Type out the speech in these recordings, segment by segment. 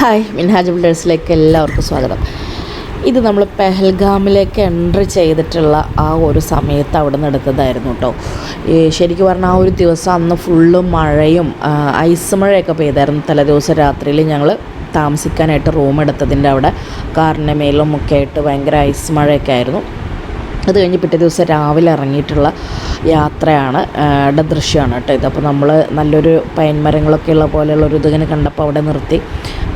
Hi Minhaj ബിൽഡേഴ്സിലേക്ക് എല്ലാവർക്കും സ്വാഗതം. ഇത് നമ്മൾ പെഹൽഗാമിലേക്ക് എൻട്രി ചെയ്തിട്ടുള്ള ആ ഒരു സമയത്ത് അവിടെ നിന്ന് എടുത്തതായിരുന്നു കേട്ടോ ശരിക്കും പറഞ്ഞാൽ ആ ഒരു ദിവസം അന്ന് ഫുള്ള് മഴയും ഐസ് മഴയൊക്കെ പെയ്തായിരുന്നു. തലേ ദിവസം രാത്രിയിൽ ഞങ്ങൾ താമസിക്കാനായിട്ട് റൂം എടുത്തതിന്റെ അവിടെ. കാറിന്റെ മേലും ഒക്കെ ആയിട്ട് ഭയങ്കര ഐസ് മഴയൊക്കെ ആയിരുന്നു. അത് കഴിഞ്ഞ് പിറ്റേ ദിവസം രാവിലെ ഇറങ്ങിയിട്ടുള്ള യാത്രയാണ് ദൃശ്യമാണ് കേട്ടോ ഇത്. അപ്പോൾ നമ്മൾ നല്ലൊരു പൈൻ മരങ്ങളൊക്കെ ഉള്ള പോലെയുള്ള ഒരു ഇതിങ്ങനെ കണ്ടപ്പോൾ അവിടെ നിർത്തി.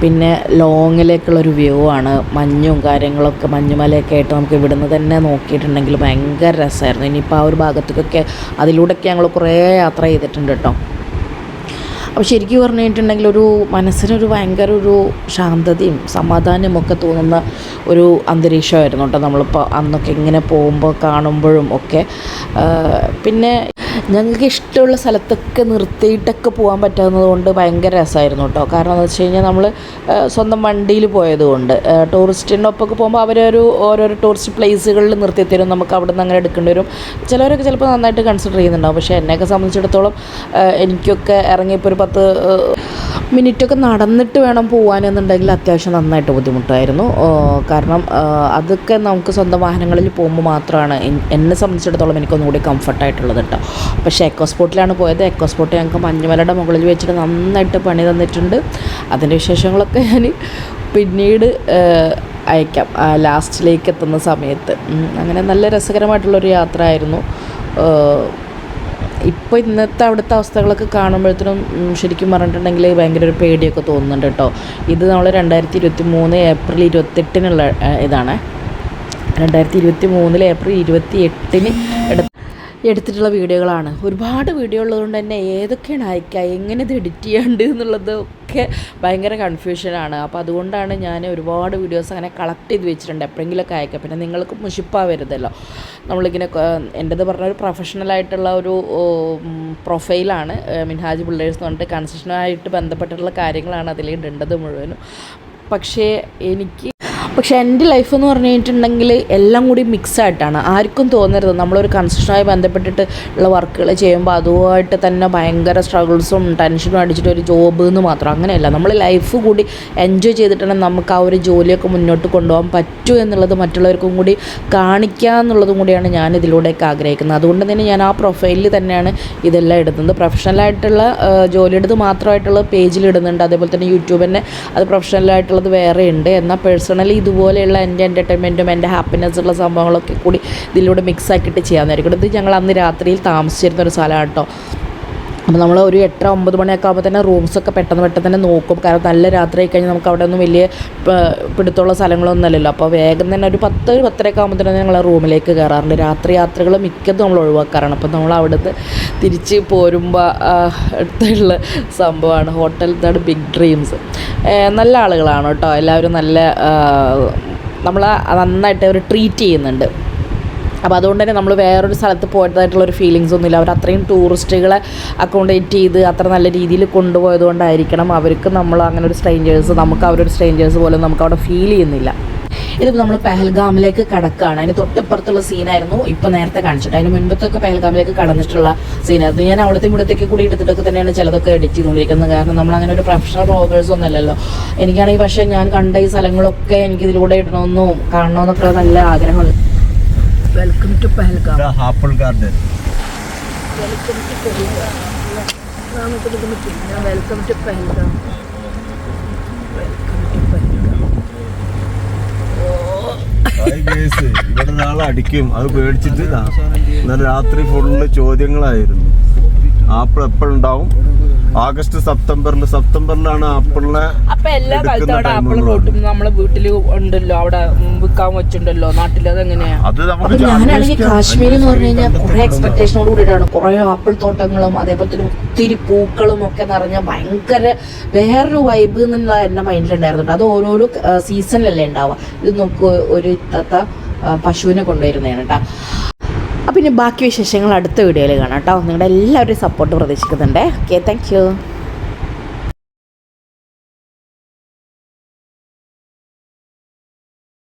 പിന്നെ ലോങ്ങിലേക്കുള്ളൊരു വ്യൂ ആണ്. മഞ്ഞും കാര്യങ്ങളൊക്കെ മഞ്ഞുമലയൊക്കെ ആയിട്ട് നമുക്ക് ഇവിടുന്ന് തന്നെ നോക്കിയിട്ടുണ്ടെങ്കിൽ ഭയങ്കര രസമായിരുന്നു. ഇനിയിപ്പോൾ ആ ഒരു ഭാഗത്തേക്കൊക്കെ അതിലൂടെയൊക്കെ ഞങ്ങൾ കുറേ യാത്ര ചെയ്തിട്ടുണ്ട് കേട്ടോ. അപ്പോൾ ശരിക്കും പറഞ്ഞിട്ടുണ്ടെങ്കിൽ ഒരു മനസ്സിനൊരു ഭയങ്കര ഒരു ശാന്തതയും സമാധാനവും ഒക്കെ തോന്നുന്ന ഒരു അന്തരീക്ഷമായിരുന്നു കേട്ടോ നമ്മളിപ്പോൾ അന്നൊക്കെ ഇങ്ങനെ പോകുമ്പോൾ കാണുമ്പോഴും ഒക്കെ. പിന്നെ ഞങ്ങൾക്ക് ഇഷ്ടമുള്ള സ്ഥലത്തൊക്കെ നിർത്തിയിട്ടൊക്കെ പോകാൻ പറ്റാവുന്നത് കൊണ്ട് ഭയങ്കര രസമായിരുന്നു കേട്ടോ. കാരണം എന്ന് വെച്ച് കഴിഞ്ഞാൽ നമ്മൾ സ്വന്തം വണ്ടിയിൽ പോയതുകൊണ്ട് ടൂറിസ്റ്റിന്റെ ഒപ്പമൊക്കെ പോകുമ്പോൾ അവരൊരു ഓരോരോ ടൂറിസ്റ്റ് പ്ലേസുകളിൽ നിർത്തി തരും നമുക്ക് അവിടെ നിന്ന് അങ്ങനെ എടുക്കേണ്ടി വരും. ചിലവരൊക്കെ ചിലപ്പോൾ നന്നായിട്ട് കൺസിഡർ ചെയ്യുന്നുണ്ടാവും. പക്ഷേ എന്നെയൊക്കെ സംബന്ധിച്ചിടത്തോളം എനിക്കൊക്കെ ഇറങ്ങിയപ്പോൾ ഒരു പത്ത് മിനിറ്റൊക്കെ നടന്നിട്ട് വേണം പോകാനെന്നുണ്ടെങ്കിൽ അത്യാവശ്യം നന്നായിട്ട് ബുദ്ധിമുട്ടായിരുന്നു. കാരണം അതൊക്കെ നമുക്ക് സ്വന്തം വാഹനങ്ങളിൽ പോകുമ്പോൾ മാത്രമാണ്. എന്നെ സംബന്ധിച്ചിടത്തോളം എനിക്കൊന്നുകൂടി കംഫർട്ടായിട്ടുള്ളത് കേട്ടോ പക്ഷേ എക്കോ സ്പോട്ടിലാണ് പോയത്. എക്കോ സ്പോട്ട് ഞങ്ങൾക്ക് മഞ്ഞുമലയുടെ മുകളിൽ വെച്ചിട്ട് നന്നായിട്ട് പണി തന്നിട്ടുണ്ട്. അതിന്റെ വിശേഷങ്ങളൊക്കെ ഞാൻ പിന്നീട് അയക്കാം. ലാസ്റ്റിലേക്ക് എത്തുന്ന സമയത്ത്. അങ്ങനെ നല്ല രസകരമായിട്ടുള്ളൊരു യാത്ര ആയിരുന്നു. ഇപ്പോൾ ഇന്നത്തെ അവിടുത്തെ അവസ്ഥകളൊക്കെ കാണുമ്പോഴത്തേനും ശരിക്കും പറഞ്ഞിട്ടുണ്ടെങ്കിൽ ഭയങ്കര ഒരു പേടിയൊക്കെ തോന്നുന്നുണ്ട് കേട്ടോ. ഇത് നമ്മൾ രണ്ടായിരത്തി ഇരുപത്തി മൂന്ന് ഏപ്രിൽ ഇരുപത്തെട്ടിനുള്ള ഇതാണ്. രണ്ടായിരത്തി ഇരുപത്തി മൂന്നിൽ ഏപ്രിൽ ഇരുപത്തി എട്ടിന് എടുത്ത എടുത്തിട്ടുള്ള വീഡിയോകളാണ്. ഒരുപാട് വീഡിയോ ഉള്ളതുകൊണ്ട് തന്നെ ഏതൊക്കെയാണ് അയക്കുക എങ്ങനെ ഇത് എഡിറ്റ് ചെയ്യാണ്ട് എന്നുള്ളതൊക്കെ ഭയങ്കര കൺഫ്യൂഷനാണ് അപ്പോൾ അതുകൊണ്ടാണ് ഞാൻ ഒരുപാട് വീഡിയോസ് അങ്ങനെ കളക്ട് ചെയ്ത് വെച്ചിട്ടുണ്ട് എപ്പോഴെങ്കിലുമൊക്കെ അയക്കാം പിന്നെ നിങ്ങൾക്ക് മുഷിപ്പാവരുതല്ലോ. നമ്മളിങ്ങനെ എന്റെത് പറഞ്ഞ ഒരു പ്രൊഫഷണലായിട്ടുള്ള ഒരു പ്രൊഫൈലാണ് മിൻഹാജ് പിള്ളേഴ്സ് എന്ന് പറഞ്ഞിട്ട് കൺസ്ട്രക്ഷനായിട്ട് ബന്ധപ്പെട്ടിട്ടുള്ള കാര്യങ്ങളാണ് അതിൽ മുഴുവനും. പക്ഷേ എനിക്ക് പക്ഷേ എന്റെ ലൈഫ് എന്ന് പറഞ്ഞിട്ടുണ്ടെങ്കിൽ എല്ലാം കൂടി മിക്സ് ആയിട്ടാണ്. ആർക്കും തോന്നരുത്. നമ്മളൊരു കൺസ്ട്രക്ഷനുമായി ബന്ധപ്പെട്ടിട്ട് ഉള്ള വർക്കുകൾ ചെയ്യുമ്പോൾ അതുമായിട്ട് തന്നെ ഭയങ്കര സ്ട്രഗിൾസും ടെൻഷനും അടിച്ചിട്ട് ഒരു ജോബ് എന്ന് മാത്രം. അങ്ങനെയല്ല. നമ്മൾ ലൈഫ് കൂടി എൻജോയ് ചെയ്തിട്ടുണ്ടെങ്കിൽ നമുക്ക് ആ ഒരു ജോലിയൊക്കെ മുന്നോട്ട് കൊണ്ടുപോകാൻ പറ്റൂ എന്നുള്ളത് മറ്റുള്ളവർക്കും കൂടി കാണിക്കുക എന്നുള്ളതും കൂടിയാണ് ഞാൻ ഇതിലൂടെയൊക്കെ ആഗ്രഹിക്കുന്നത്. അതുകൊണ്ട് തന്നെ ഞാൻ ആ പ്രൊഫൈലിൽ തന്നെയാണ് ഇതെല്ലാം ഇടുന്നത്. പ്രൊഫഷണലായിട്ടുള്ള ജോലിയെടുത്ത് മാത്രമായിട്ടുള്ള പേജിൽ ഇടുന്നുണ്ട്. അതേപോലെ തന്നെ യൂട്യൂബ് തന്നെ അത് പ്രൊഫഷണലായിട്ടുള്ളത് വേറെ ഉണ്ട്. എന്നാൽ പേഴ്സണലി ഇതുപോലെയുള്ള എന്റെ എന്റർടൈൻമെന്റും എന്റെ ഹാപ്പിനെസ് ഉള്ള സംഭവങ്ങളൊക്കെ കൂടി ഇതിലൂടെ മിക്സ് ആക്കിയിട്ട് ചെയ്യാമെന്നായിരിക്കും ഇത് ഞങ്ങൾ അന്ന് രാത്രിയിൽ താമസിച്ചിരുന്ന ഒരു സ്ഥലമാണ് കേട്ടോ. അപ്പോൾ നമ്മൾ ഒരു എട്ടര ഒമ്പത് മണിയൊക്കെ ആകുമ്പോൾ തന്നെ റൂംസൊക്കെ പെട്ടെന്ന് പെട്ടെന്ന് തന്നെ നോക്കും. കാരണം നല്ല രാത്രി കഴിഞ്ഞാൽ നമുക്ക് അവിടെ ഒന്നും വലിയ പിടുത്തുള്ള സ്ഥലങ്ങളൊന്നും അല്ലല്ലോ. അപ്പോൾ വേഗം തന്നെ ഒരു പത്ത് ഒരു പത്തരയൊക്കെ ആകുമ്പോൾ തന്നെ ഞങ്ങൾ റൂമിലേക്ക് കയറാറുണ്ട് രാത്രി യാത്രകൾ മിക്കതും നമ്മൾ ഒഴിവാക്കാറാണ്. അപ്പോൾ നമ്മൾ അവിടുന്ന് തിരിച്ച് പോരുമ്പോൾ അടുത്തുള്ള സംഭവമാണ്. ഹോട്ടൽ ഇതാണ് ബിഗ് ഡ്രീംസ് നല്ല ആളുകളാണ് കേട്ടോ. എല്ലാവരും നല്ല നമ്മളെ നന്നായിട്ട് അവർ ട്രീറ്റ് ചെയ്യുന്നുണ്ട്. അപ്പോൾ അതുകൊണ്ട് തന്നെ നമ്മൾ വേറൊരു സ്ഥലത്ത് പോയതായിട്ടുള്ള ഒരു ഫീലിങ്സ് ഒന്നുമില്ല. അവർ അത്രയും ടൂറിസ്റ്റുകളെ അക്കോമഡേറ്റ് ചെയ്ത് അത്ര നല്ല രീതിയിൽ കൊണ്ടുപോയത് കൊണ്ടായിരിക്കണം അവർക്ക് നമ്മൾ അങ്ങനെ ഒരു സ്ട്രേഞ്ചേഴ്സ് നമുക്ക് അവരൊരു സ്ട്രേഞ്ചേഴ്സ് പോലെ നമുക്ക് അവിടെ ഫീൽ ചെയ്യുന്നില്ല. ഇതിപ്പോൾ നമ്മൾ പെഹൽഗാമിലേക്ക് കടക്കുകയാണ് അതിന് തൊട്ടപ്പുറത്തുള്ള സീനായിരുന്നു ഇപ്പോൾ നേരത്തെ കാണിച്ചിട്ട്. അതിന് മുൻപത്തൊക്കെ പെഹൽഗാമിലേക്ക് കടന്നിട്ടുള്ള സീനായിരുന്നു ഞാൻ അവിടുത്തെ ഇവിടത്തേക്ക് കൂടി എടുത്തിട്ടൊക്കെ തന്നെയാണ് ചിലതൊക്കെ എഡിറ്റ് ചെയ്തുകൊണ്ടിരിക്കുന്നത്. കാരണം നമ്മൾ അങ്ങനെ ഒരു പ്രൊഫഷണൽ ബ്ലോഗേഴ്സ് ഒന്നും അല്ലല്ലോ. എനിക്കാണെങ്കിൽ പക്ഷേ ഞാൻ കണ്ട ഈ സ്ഥലങ്ങളൊക്കെ എനിക്ക് ഇതിലൂടെ ഇടണമെന്നും കാണണമെന്നൊക്കെ നല്ല ആഗ്രഹമുണ്ട്. Welcome to Pahalgam apple garden. Welcome to Pahalgam welcome to Pahalgam welcome to Pahalgam ഇവിടെ നാളെ അടിക്കും. അത് പേടിച്ചിട്ട്. ഇന്നലെ രാത്രി ഫുള്ള് ചോദ്യങ്ങളായിരുന്നു. ആപ്പിൾ എപ്പോഴുണ്ടാവും? ആഗസ്റ്റ് സെപ്റ്റംബറിൽ സെപ്റ്റംബറിലാണ് ആപ്പിളിനെ അപ്പൊ എല്ലാ കാലത്തും അവിടെ ആപ്പിൾ റോട്ടും നമ്മളെ വീട്ടിൽ ഉണ്ടല്ലോ അവിടെ വിൽക്കാൻ വെച്ചിട്ടുണ്ടല്ലോ നാട്ടിൽ അതെങ്ങനെയാ? അത് നമുക്ക് ഞാനാണെങ്കിൽ കാശ്മീർ എന്ന് പറഞ്ഞു കഴിഞ്ഞാൽ കുറെ എക്സ്പെക്ടേഷനോട് കൂടിയിട്ടാണ്. കുറെ ആപ്പിൾ തോട്ടങ്ങളും അതേപോലെ തന്നെ ഒത്തിരി പൂക്കളും ഒക്കെ നിറഞ്ഞ ഭയങ്കര വേറൊരു വൈബ് എന്നുള്ള എന്റെ മൈൻഡിലുണ്ടായിരുന്നു അത് ഓരോരോ സീസണിലല്ലേ ഉണ്ടാവുക. ഇത് നമുക്ക് ഒരു തത്ത പശുവിനെ കൊണ്ടുവരുന്നതാണ് കേട്ടോ അപ്പം ഇനി ബാക്കി വിശേഷങ്ങൾ അടുത്ത വീഡിയോയിൽ കാണാം കേട്ടോ. നിങ്ങളുടെ എല്ലാവരുടെയും സപ്പോർട്ട് പ്രതീക്ഷിക്കുന്നുണ്ട്. Okay thank